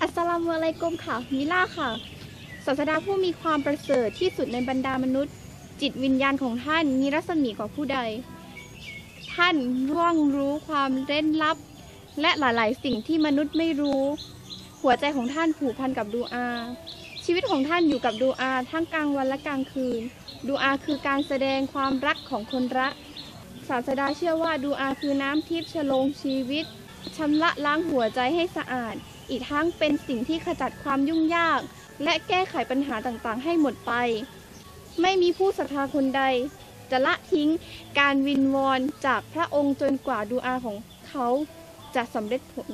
อัสลามอะไรกลมค่ะมิล่าค่ะ ศาสดาผู้มีความประเสริฐที่สุดในบรรดามนุษย์ จิตวิญญาณของท่านมีรัศมีกว่าผู้ใด ท่านร่วงรู้ความเร้นลับ และหลายๆ สิ่งที่มนุษย์ไม่รู้ หัวใจของท่านผูกพันกับดูอา ชีวิตของท่านอยู่กับดูอาทั้งกลางวันและกลางคืน ดูอาคือการแสดงความรักของคนรัก ศาสดาเชื่อว่าดูอาคือน้ำทิพย์ชโลงชีวิตชำระล้างหัวใจให้สะอาด อีกทั้งเป็นสิ่งที่ขจัดความยุ่งยาก และแก้ไขปัญหาต่างๆ ให้หมดไป ไม่มีผู้ศรัทธาคนใด จะละทิ้งการวินวอนจากพระองค์จนกว่าดูอาของเขาจะสำเร็จผล